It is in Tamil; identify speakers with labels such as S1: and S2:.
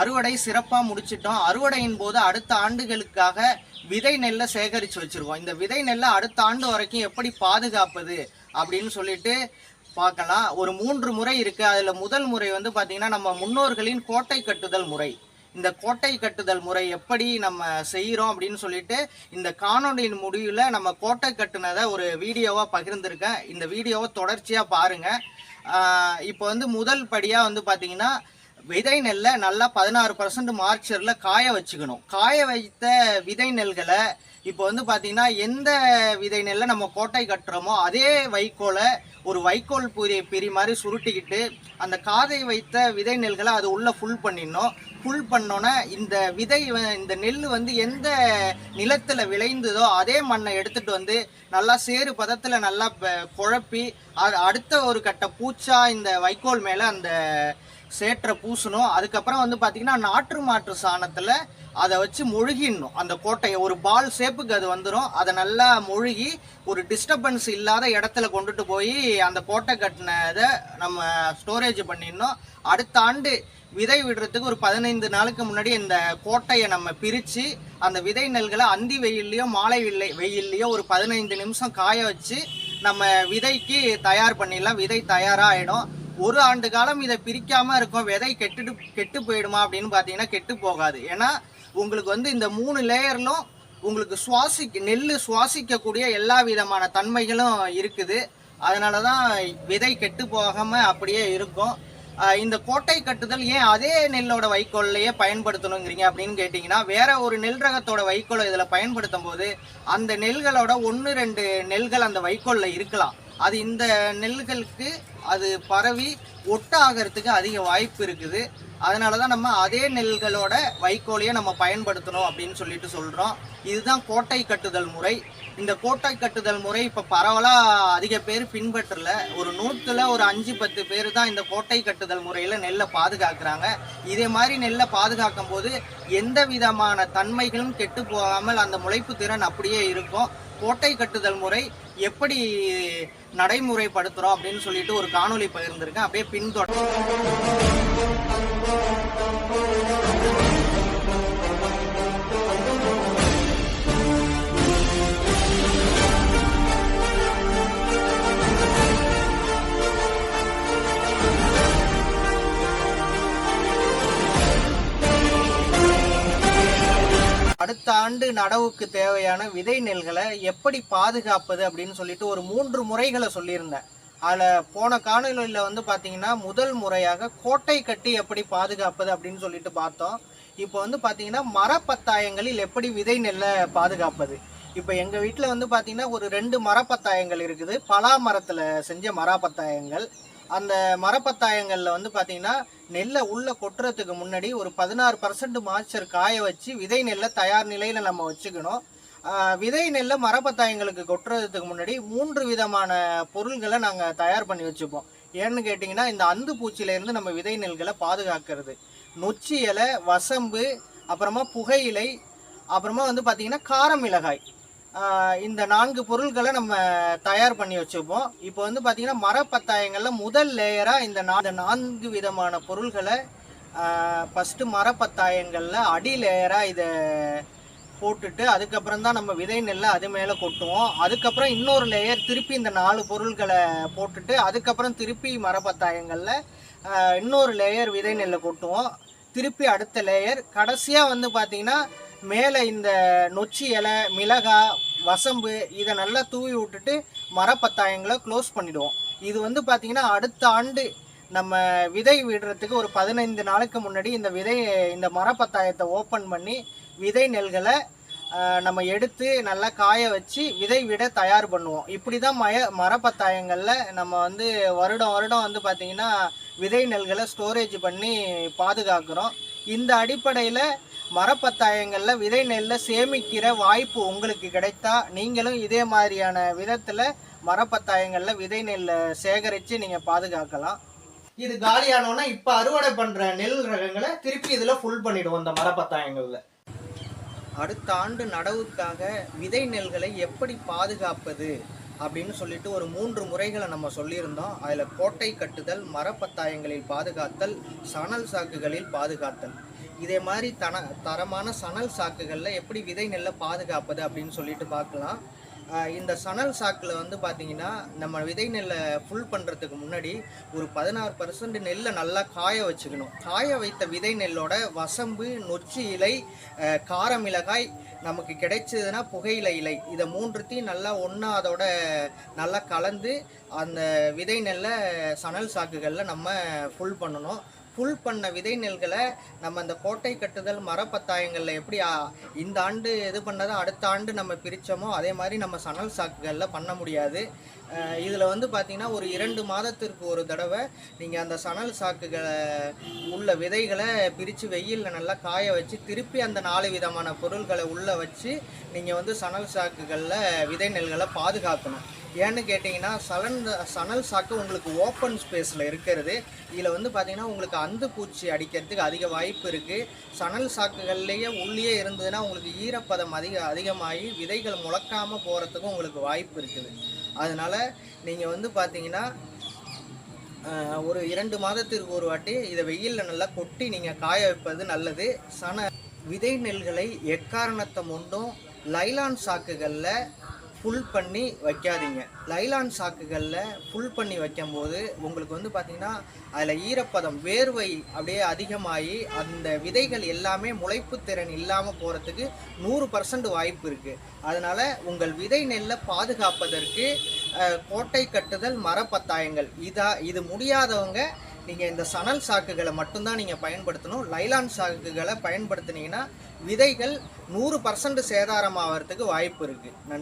S1: அறுவடை சிறப்பாக முடிச்சிட்டோம். அறுவடையின் போது அடுத்த ஆண்டுகளுக்காக விதை நெல்லை சேகரித்து வச்சிருக்கோம். இந்த விதை நெல்லை அடுத்த ஆண்டு வரைக்கும் எப்படி பாதுகாப்பது அப்படின்னு சொல்லிட்டு பார்க்கலாம். ஒரு மூன்று முறை இருக்குது அதில் முதல் முறை வந்து பார்த்திங்கன்னா நம்ம முன்னோர்களின் கோட்டை கட்டுதல் முறை. இந்த கோட்டை கட்டுதல் முறை எப்படி நம்ம செய்கிறோம் அப்படின்னு சொல்லிட்டு இந்த காணொலியின் முடிவில் நம்ம கோட்டை கட்டுனதை ஒரு வீடியோவாக பகிர்ந்திருக்கேன். இந்த வீடியோவை தொடர்ச்சியாக பாருங்கள் இப்போ வந்து முதல் படியாக வந்து பார்த்திங்கன்னா விதை நெல்லை நல்லா பதினாறு பர்சன்ட் மார்ச்சரில் காய வச்சுக்கணும். காய வைத்த விதை நெல்களை இப்போ வந்து பார்த்தீங்கன்னா எந்த விதை நெல்லை நம்ம கோட்டை கட்டுறோமோ அதே வைக்கோலை ஒரு வைக்கோல் பிரி பிரி மாதிரி சுருட்டிக்கிட்டு அந்த காதை வைத்த விதை நெல்களை அது உள்ளே ஃபுல் பண்ணிடணும். ஃபுல் பண்ணோன்னே இந்த விதை வ- இந்த நெல் வந்து எந்த நிலத்தில் விளைந்ததோ அதே மண்ணை எடுத்துகிட்டு வந்து நல்லா சேறு பதத்தில் நல்லா குழப்பி அடுத்த ஒரு கட்ட பூச்சா இந்த வைக்கோல் மேலே அந்த சேற்றை பூசணும். அதுக்கப்புறம் வந்து பார்த்தீங்கன்னா நாற்று மாற்று சாணத்தில் அதை வச்சு முழுகிடணும். அந்த கோட்டையை ஒரு பால் ஷேப்புக்கு அது வந்துடும் அதை நல்லா முழுகி ஒரு டிஸ்டர்பன்ஸ் இல்லாத இடத்துல கொண்டுட்டு போய் அந்த கோட்டை கட்டினதை நம்ம ஸ்டோரேஜ் பண்ணிடணும். அடுத்த ஆண்டு விதை விடுறதுக்கு ஒரு பதினைந்து நாளுக்கு முன்னாடி இந்த கோட்டையை நம்ம பிரித்து அந்த விதை நெல்களை அந்தி வெயில்லையோ மாலை வெள்ளை வெயில்லையோ ஒரு பதினைந்து நிமிஷம் காய வச்சு நம்ம விதைக்கு தயார் பண்ணிடலாம். விதை தயாராக ஆகிடும் ஒரு ஆண்டு காலம் இதை பிரிக்காம இருக்கும் விதை கெட்டுட்டு கெட்டு போயிடுமா அப்படின்னு பார்த்தீங்கன்னா கெட்டு போகாது. ஏன்னா உங்களுக்கு வந்து இந்த மூணு லேயர்லும் உங்களுக்கு சுவாசிக்க நெல் சுவாசிக்கக்கூடிய எல்லா விதமான தன்மைகளும் இருக்குது. அதனால தான் விதை கெட்டு போகாமல் அப்படியே இருக்கும். இந்த கோட்டை கட்டுதல் ஏன் அதே நெல்லோட வைக்கோல்லையே பயன்படுத்தணுங்கிறீங்க அப்படின்னு கேட்டிங்கன்னா வேற ஒரு நெல் ரகத்தோட வைக்கோலை இதில் பயன்படுத்தும் போது அந்த நெல்களோட ஒன்று ரெண்டு நெல்கள் அந்த வைக்கோல்ல இருக்கலாம். அது இந்த நெல்களுக்கு அது பரவி ஒட்ட ஆகிறதுக்கு அதிக வாய்ப்பு இருக்குது. அதனால தான் நம்ம அதே நெல்களோட வைக்கோலையே நம்ம பயன்படுத்தணும் அப்படின்னு சொல்லிட்டு சொல்கிறோம் இதுதான் கோட்டை கட்டுதல் முறை. இந்த கோட்டை கட்டுதல் முறை இப்போ பரவலாக அதிக பேர் பின்பற்றல. ஒரு நூற்றுல ஒரு அஞ்சு பத்து பேர் தான் இந்த கோட்டை கட்டுதல் முறையில் நெல்லை பாதுகாக்கிறாங்க. இதே மாதிரி நெல்லை பாதுகாக்கும் போது எந்த விதமான தன்மைகளும் கெட்டு போகாமல் அந்த முளைப்பு திறன் அப்படியே இருக்கும். கோட்டை கட்டுதல் முறை எப்படி நடைமுறைப்படுத்துகிறோம் அப்படின்னு சொல்லிட்டு ஒரு காணொலி பகிர்ந்திருக்கேன். அப்படியே பின்தொடர் அடுத்த ஆண்டு நடவுக்கு தேவையான விதை நெல்களை எப்படி பாதுகாப்பது அப்படின்னு சொல்லிட்டு ஒரு மூன்று முறைகளை சொல்லியிருந்தேன். அதில் போன காணொலியில் வந்து பார்த்தீங்கன்னா முதல் முறையாக கோட்டை கட்டி எப்படி பாதுகாப்பது அப்படின்னு சொல்லிட்டு பார்த்தோம். இப்போ வந்து பார்த்தீங்கன்னா மரப்பத்தாயங்களில் எப்படி விதை நெல்லை பாதுகாப்பது? இப்போ எங்கள் வீட்டில் வந்து பார்த்தீங்கன்னா ஒரு ரெண்டு மரப்பத்தாயங்கள் இருக்குது. பலா மரத்தில் செஞ்ச மரப்பத்தாயங்கள். அந்த மரப்பத்தாயங்களில் வந்து பார்த்தீங்கன்னா நெல்லை உள்ளே கொட்டுறதுக்கு முன்னாடி ஒரு பதினாறு பர்சன்ட் மாய்ச்சர் காய வச்சு விதை நெல்லை தயார் நிலையில் நம்ம வச்சுக்கணும். விதை நெல்லை மரப்பத்தாயங்களுக்கு கொட்டுறதுக்கு முன்னாடி மூன்று விதமான பொருள்களை நாங்கள் தயார் பண்ணி வச்சுப்போம். ஏன்னு கேட்டிங்கன்னா இந்த அந்து பூச்சியிலேருந்து நம்ம விதை நெல்களை பாதுகாக்கிறது. நொச்சி இலை வசம்பு அப்புறமா புகையிலை அப்புறமா வந்து பார்த்திங்கன்னா காரம் மிளகாய் இந்த நான்கு பொருட்களை நம்ம தயார் பண்ணி வச்சுப்போம் இப்போ வந்து பார்த்திங்கன்னா மரப்பத்தாயங்களில் முதல் லேயராக இந்த நா- நான்கு விதமான பொருள்களை ஃபஸ்ட்டு மரப்பத்தாயங்களில் அடி லேயராக இதை போட்டுட்டு அதுக்கப்புறம் தான் நம்ம விதை நெல்லை அது மேலே கொட்டுவோம். அதுக்கப்புறம் இன்னொரு லேயர் திருப்பி இந்த நாலு பொருள்களை போட்டுட்டு அதுக்கப்புறம் திருப்பி மரப்பத்தாயங்களில் இன்னொரு லேயர் விதை நெல்லை கொட்டுவோம். திருப்பி அடுத்த லேயர் கடைசியாக வந்து பார்த்திங்கன்னா மேலே இந்த நொச்சி இலை மிளகாய் வசம்பு இதை நல்லா தூவி விட்டுட்டு மரப்பத்தாயங்களை க்ளோஸ் பண்ணிவிடுவோம் இது வந்து பார்த்திங்கன்னா அடுத்த ஆண்டு நம்ம விதை விடுறதுக்கு ஒரு பதினைந்து நாளுக்கு முன்னாடி இந்த விதை இந்த மரப்பத்தாயத்தை ஓப்பன் பண்ணி விதை நெல்களை நம்ம எடுத்து நல்லா காய வச்சு விதை விட தயார் பண்ணுவோம். இப்படி தான் மய மரப்பத்தாயங்களில் நம்ம வந்து வருடம் வருடம் வந்து பார்த்திங்கன்னா விதை நெல்களை ஸ்டோரேஜ் பண்ணி பாதுகாக்கிறோம். இந்த அடிப்படையில் மரப்பத்தாயங்களில் விதை நெல்லை சேமிக்கிற வாய்ப்பு உங்களுக்கு கிடைத்தா நீங்களும் இதே மாதிரியான விதத்தில் மரப்பத்தாயங்களில் விதை நெல்லை சேகரித்து நீங்கள் பாதுகாக்கலாம். இது காலியானோன்னா இப்போ அறுவடை பண்ணுற நெல் ரகங்களை திருப்பி இதில் ஃபுல் பண்ணிவிடுவோம் இந்த மரப்பத்தாயங்களில். அடுத்த ஆண்டு நடவுக்காக விதை நெல்களை எப்படி பாதுகாப்பது? அப்படின்னு சொல்லிட்டு ஒரு மூன்று முறைகளை நம்ம சொல்லியிருந்தோம். அதில் கோட்டை கட்டுதல் மரப்பத்தாயங்களில் பாதுகாத்தல் சணல் சாக்குகளில் பாதுகாத்தல். இதே மாதிரி தன தரமான சணல் சாக்குகளில் எப்படி விதை நெல்லை பாதுகாப்பது அப்படின்னு சொல்லிட்டு பார்க்கலாம். இந்த சணல் சாக்கில் வந்து பார்த்தீங்கன்னா நம்ம விதை நெல்லை ஃபுல் பண்ணுறதுக்கு முன்னாடி ஒரு பதினாறு பர்சன்ட் நெல்லை நல்லா காய வச்சுக்கணும். காய வைத்த விதை நெல்லோட வசம்பு நொச்சி இலை காரமிளகாய் நமக்கு கிடைச்சதுன்னா புகையிலை இலை. இதை மூன்றுத்தையும் நல்லா ஒன்றா அதோட நல்லா கலந்து அந்த விதை நெல்லை சணல் சாக்குகளில் நம்ம ஃபுல் பண்ணணும். புல் பண்ண விதை நெல்களை நம்ம அந்த கோட்டை கட்டுதல் மரப்பத்தாயங்களில் எப்படி இந்த ஆண்டு இது பண்ணதை அடுத்த ஆண்டு நம்ம பிரித்தோமோ அதே மாதிரி நம்ம சணல் சாக்குகளில் பண்ண முடியாது. இதில் வந்து பார்த்திங்கன்னா ஒரு இரண்டு மாதத்திற்கு ஒரு தடவை நீங்கள் அந்த சணல் சாக்குகளை உள்ள விதைகளை பிரித்து வெயிலில் நல்லா காய வச்சு திருப்பி அந்த நாலு விதமான பொருள்களை உள்ளே வச்சு நீங்கள் வந்து சணல் சாக்குகளில் விதை நெல்களை பாதுகாக்கணும். ஏன்னு கேட்டிங்கன்னா சலன் சணல் சாக்கு உங்களுக்கு ஓப்பன் ஸ்பேஸில் இருக்கிறது. இதில் வந்து பார்த்தீங்கன்னா உங்களுக்கு அந்து பூச்சி அடிக்கிறதுக்கு அதிக வாய்ப்பு இருக்குது சணல் சாக்குகள்லேயே உள்ளே இருந்ததுன்னா உங்களுக்கு ஈரப்பதம் அதிக அதிகமாகி விதைகள் முளைக்காமல் போகிறதுக்கும் உங்களுக்கு வாய்ப்பு இருக்குது. அதனால் நீங்கள் வந்து பார்த்தீங்கன்னா ஒரு இரண்டு மாதத்திற்கு ஒரு வாட்டி இதை வெயிலில் நல்லா கொட்டி நீங்கள் காய வைப்பது நல்லது. சன விதை நெல்களை எக்காரணத்தை முண்டும் லைலான் சாக்குகளில் ஃபுல் பண்ணி வைக்காதீங்க. லைலான் சாக்குகளில் ஃபுல் பண்ணி வைக்கும்போது உங்களுக்கு வந்து பார்த்திங்கன்னா அதில் ஈரப்பதம் வேர்வை அப்படியே அதிகமாகி அந்த விதைகள் எல்லாமே முளைப்பு திறன் இல்லாமல் போகிறதுக்கு நூறு பர்சன்ட் வாய்ப்பு இருக்குது அதனால் உங்கள் விதை நெல்லை பாதுகாப்பதற்கு கோட்டை கட்டுதல் மரப்பத்தாயங்கள். இதா இது முடியாதவங்க நீங்கள் இந்த சணல் சாக்குகளை மட்டும்தான் நீங்கள் பயன்படுத்தணும். லைலான் சாக்குகளை பயன்படுத்துனீங்கன்னா விதைகள் நூறு பர்சன்ட் சேதாரமாகறதுக்கு வாய்ப்பு இருக்குது நன்றி.